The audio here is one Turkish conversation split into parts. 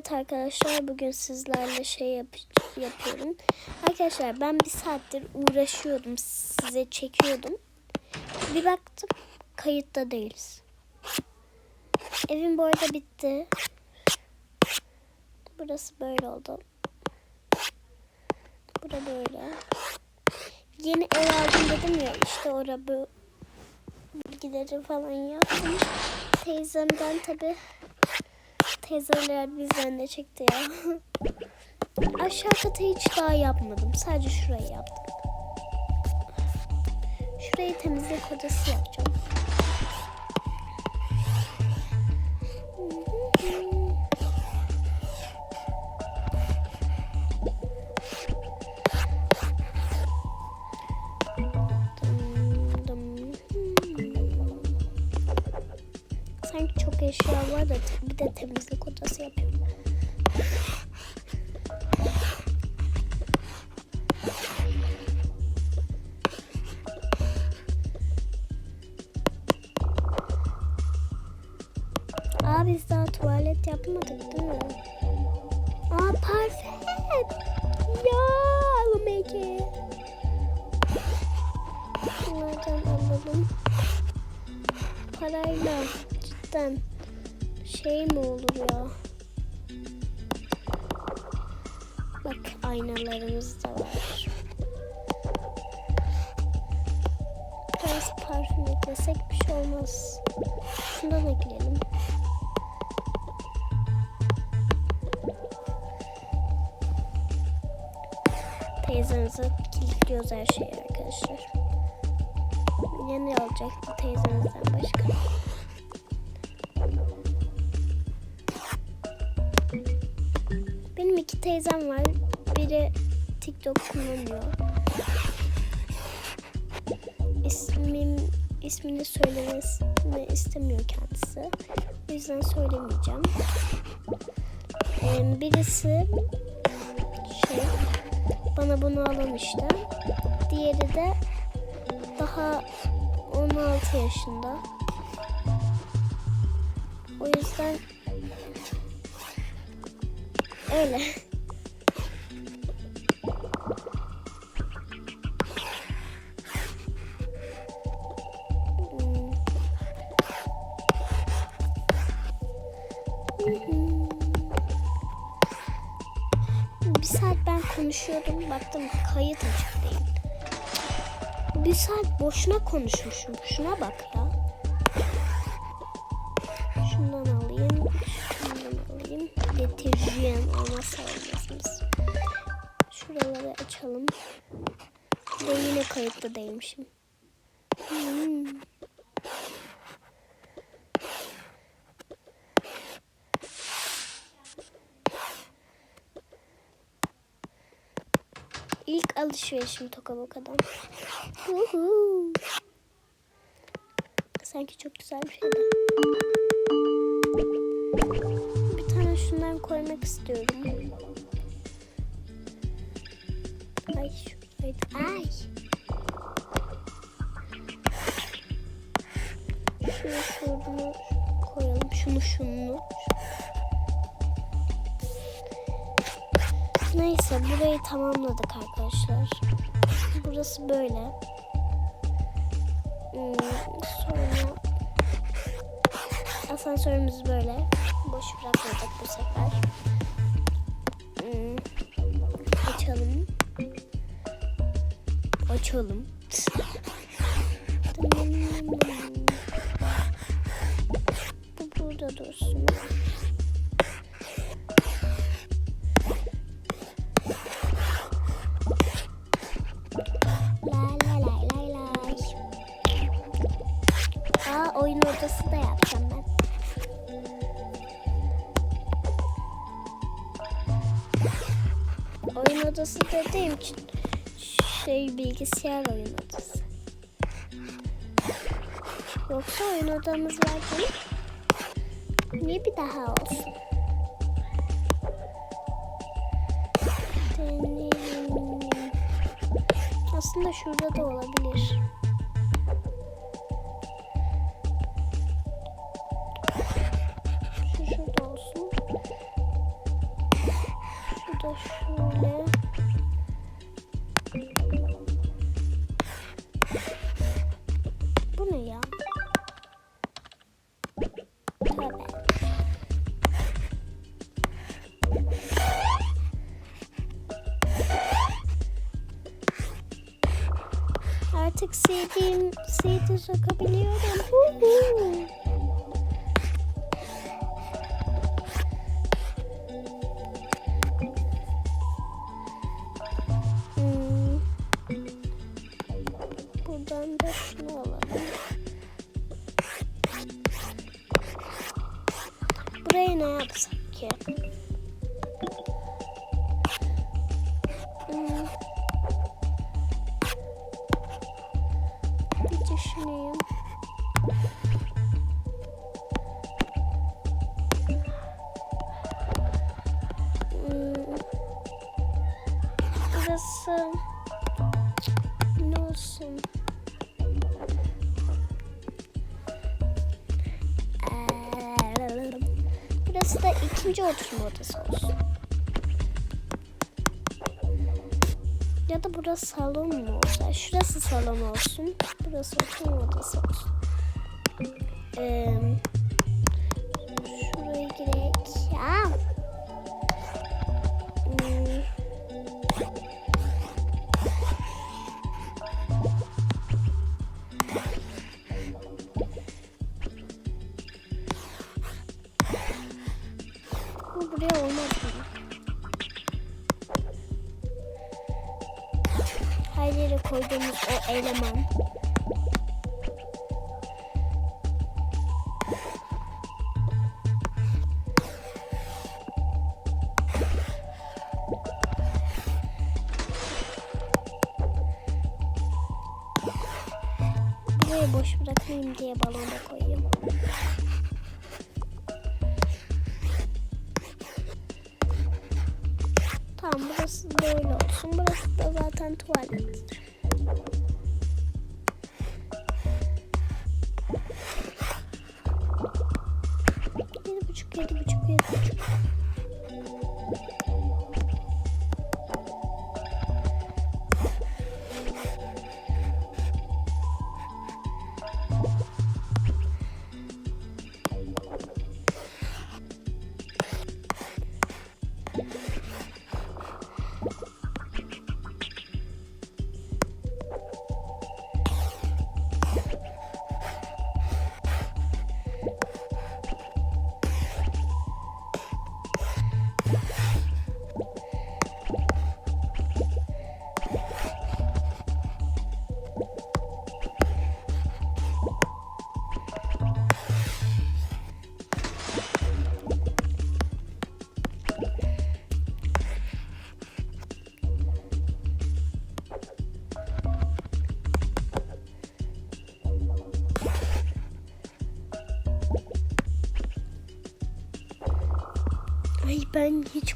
Evet arkadaşlar bugün sizlerle şey yap yapıyorum. Arkadaşlar ben bir saattir uğraşıyordum. Size çekiyordum. Bir baktım kayıtta değiliz. Evim bu arada bitti. Burası böyle oldu. Bura böyle. Yeni ev aldım dedim ya işte orada bu bilgileri falan yaptım. Teyzemden tabi teyzeler bizden de çekti ya. Aşağı katı hiç daha yapmadım. Sadece şurayı yaptım. Şurayı temizlik odası yapacağım. Sanki çok eşya var da de temizlik odası yapıyorum. Aa biz daha tuvalet yapmadık değil mi? Aa parfüm. Ya Almeki. Bunlardan alalım. Parayla cidden şey mi olur ya? Bak aynalarımız da var. Biraz parfüm eklesek bir şey olmaz. Şundan ekleyelim. Teyzenize kilitliyoruz her şeyi arkadaşlar. Yeni alacaktı teyzenizden başka. Teyzem var. Biri TikTok kullanıyor. İsmim, ismini söylemesini istemiyor kendisi. O yüzden söylemeyeceğim. Birisi şey bana bunu alan işte. Diğeri de daha 16 yaşında. O yüzden öyle. Bir saat ben konuşuyordum. Baktım kayıt açık değil. Bir saat boşuna konuşmuşum. Şuna bak ya. Şundan alayım. Şundan alayım. Deterjan olmazsa olmazımız. Şuraları açalım. De yine kayıtlı değilmişim. Hmm. İlk alışverişim Tokaboka'dan. Sanki çok güzel bir şeydi. Bir tane şundan koymak istiyorum. Ay şuradaydı. Ay. Şunu şunu koyalım. Şunu şunu. Neyse burayı tamamladık arkadaşlar. Burası böyle. Hmm, sonra asansörümüz böyle. Boş bırakmadık bu sefer. Hmm, açalım. Açalım. Bu burada dursun. Odası da yapacağım ben. Oyun odası dediğim için şey bilgisayar oyun odası. Yoksa oyun odamız var değil? Niye bir daha olsun? Deneyim. Aslında şurada da olabilir. Da şöyle. Bu ne ya? Artık sevdiğim CD sokabiliyorum. Düşüneyim. Hmm. Burası ne olsun? Eee, Burası da ikinci oturma odası olsun. Ya da burası salon mu olsa? Şurası salon olsun. Burası oturma odası olsun. Ee, şuraya girek. Ya. Hmm. Bu buraya olmaz eleman. Burayı boş bırakmayayım diye balona koyayım. Tamam burası böyle olsun. Burası da zaten tuvalet. Yedi buçuk, yedi buçuk,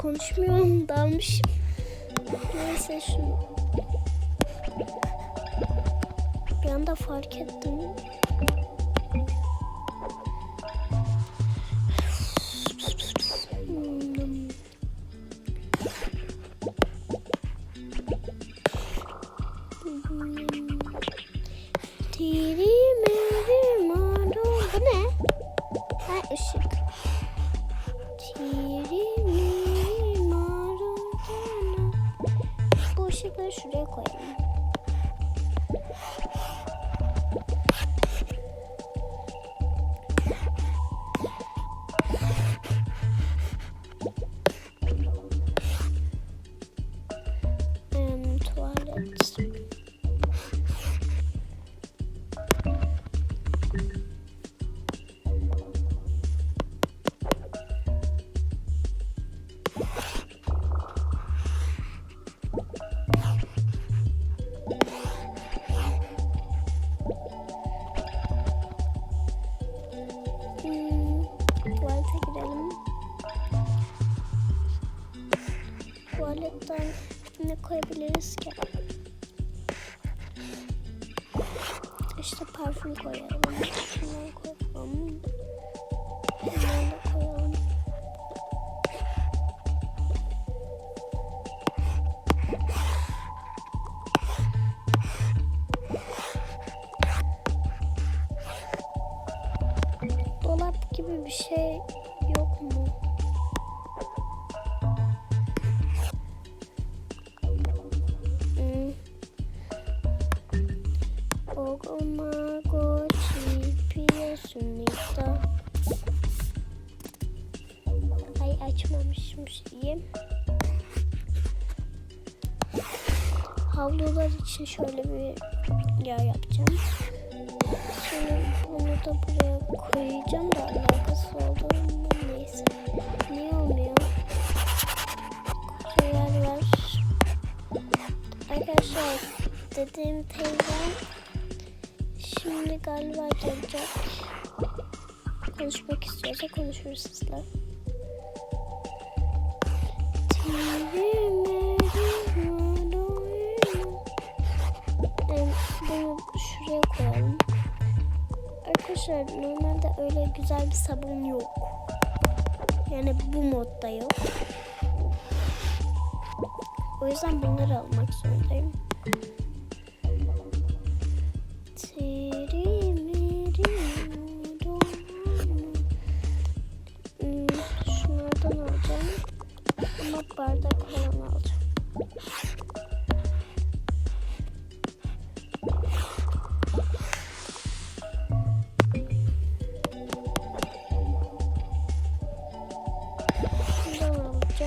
konuşmuyorum dalmışım. Neyse şunu. Bir anda fark ettim. 是这个 tuvaletten ne koyabiliriz ki? İşte parfüm koyalım. Şundan koyalım. Koyalım. Dolap gibi bir şey yok mu? Havlular için şöyle bir yer yapacağım. Şimdi bunu da buraya koyacağım da alakası olduğunu neyse. Niye olmuyor? Yer var. Arkadaşlar dediğim teyzem şimdi galiba gelecek. Konuşmak istiyorsa konuşur sizle. Em, Arkadaşlar normalde öyle güzel bir sabun yok. Yani bu modda yok. O yüzden bunları almak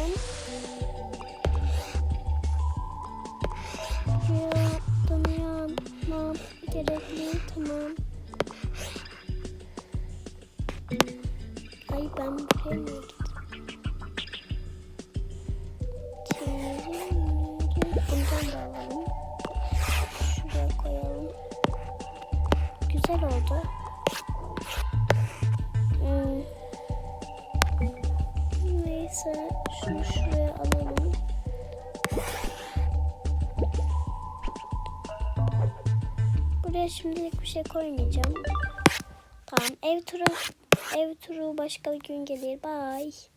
alacağım. Yaptım yapmam gerekli tamam. Ay ben buraya gittim? Bundan da alalım. Şuraya koyalım. Güzel oldu. Hmm. Neyse şunu şuraya alalım. Buraya şimdilik bir şey koymayacağım. Tamam ev turu ev turu başka bir gün gelir. Bye.